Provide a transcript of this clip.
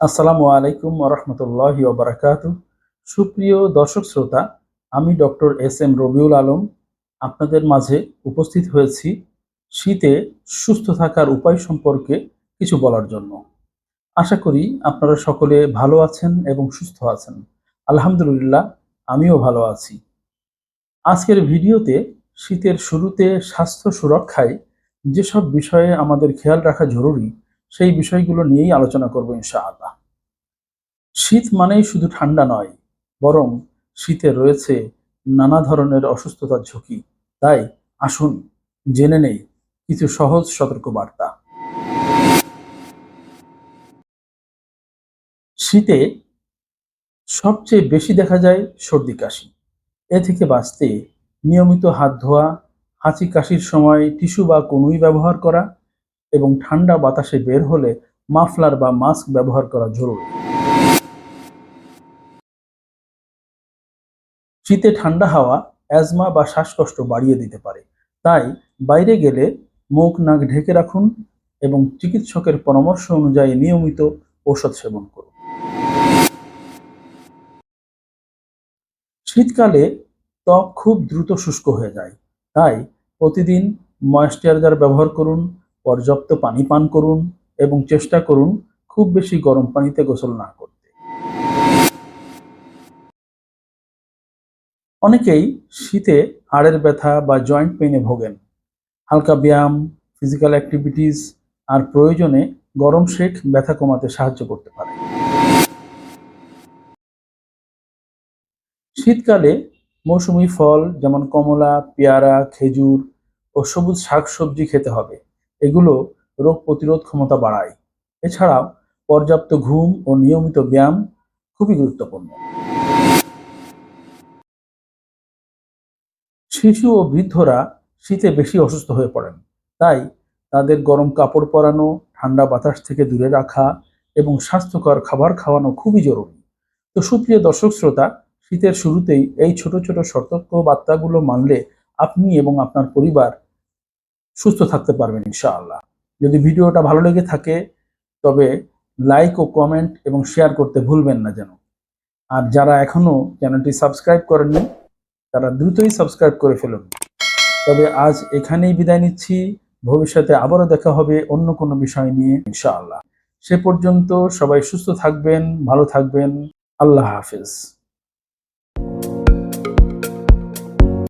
আসসালামু আলাইকুম রহমতুল্লাহ ওবরাকাত সুপ্রিয় দর্শক শ্রোতা, আমি doctor S M Rabiul Alam. আপনাদের মাঝে উপস্থিত হয়েছি শীতে সুস্থ থাকার উপায় সম্পর্কে কিছু বলার জন্য। আশা করি আপনারা সকলে ভালো আছেন এবং সুস্থ আছেন। আলহামদুলিল্লাহ, আমিও ভালো আছি। আজকের ভিডিওতে শীতের শুরুতে স্বাস্থ্য সুরক্ষায় যেসব বিষয়ে আমাদের খেয়াল রাখা জরুরি সেই বিষয়গুলো নিয়েই আলোচনা করব ইনশাআল্লাহ। শীত মানেই শুধু ঠান্ডা নয়, বরং শীতে রয়েছে নানা ধরনের অসুস্থতার ঝুঁকি। তাই আসুন, জেনে নেই, কিছু সহজ সতর্কবার্তা। শীতে সবচেয়ে বেশি দেখা যায় সর্দি কাশি। এ থেকে বাঁচতে নিয়মিত হাত ধোয়া, হাঁচি কাশির সময় টিস্যু বা কনুই ব্যবহার করা এবং ঠান্ডা বাতাসে বের হলে মাফলার বা মাস্ক ব্যবহার করা জরুরি। শীতে ঠান্ডা হাওয়া অ্যাজমা বা শ্বাসকষ্ট বাড়িয়ে দিতে পারে। তাই বাইরে গেলে মুখ নাক ঢেকে রাখুন এবং চিকিৎসকের পরামর্শ অনুযায়ী নিয়মিত ঔষধ সেবন করুন। শীতকালে ত্বক খুব দ্রুত শুষ্ক হয়ে যায়। তাই প্রতিদিন ময়েশ্চারাইজার ব্যবহার করুন পর্যাপ্ত পানি পান করুন এবং চেষ্টা করুন খুব বেশি গরম পানিতে গোসল না করতে। অনেকেই শীতে হাড়ের ব্যথা বা জয়েন্ট পেইনে ভোগেন। হালকা ব্যায়াম ফিজিক্যাল অ্যাক্টিভিটিস আর প্রয়োজনে গরম শেক ব্যথা কমাতে সাহায্য করতে পারে। শীতকালে মৌসুমি ফল যেমন কমলা, পেয়ারা, খেজুর ও সবুজ শাকসবজি খেতে হবে। এগুলো রোগ প্রতিরোধ ক্ষমতা বাড়ায়। এছাড়াও, পর্যাপ্ত ঘুম ও নিয়মিত ব্যায়াম খুবই গুরুত্বপূর্ণ। শিশু ও বৃদ্ধরা শীতে বেশি অসুস্থ হয়ে পড়েন। তাই তাদের গরম কাপড় পরানো, ঠান্ডা বাতাস থেকে দূরে রাখা এবং স্বাস্থ্যকর খাবার খাওয়ানো খুবই জরুরি। তো সুপ্রিয় দর্শক শ্রোতা, শীতের শুরুতেই এই ছোট ছোট সতর্ক বার্তাগুলো মানলে আপনি এবং আপনার পরিবার সুস্থ থাকতে পারবেন, ইনশাআল্লাহ। যদি ভিডিওটা ভালো লেগে থাকে, তবে লাইক ও কমেন্ট এবং শেয়ার করতে ভুলবেন না যেন। আর যারা এখনও চ্যানেলটি সাবস্ক্রাইব করেননি, তারা দ্রুতই সাবস্ক্রাইব করে ফেলুন। তবে আজ এখানেই বিদায় নিচ্ছি। ভবিষ্যতে আবারও দেখা হবে অন্য কোনো বিষয় নিয়ে, ইনশাআল্লাহ। সে পর্যন্ত সবাই সুস্থ থাকবেন, ভালো থাকবেন। আল্লাহ হাফিজ।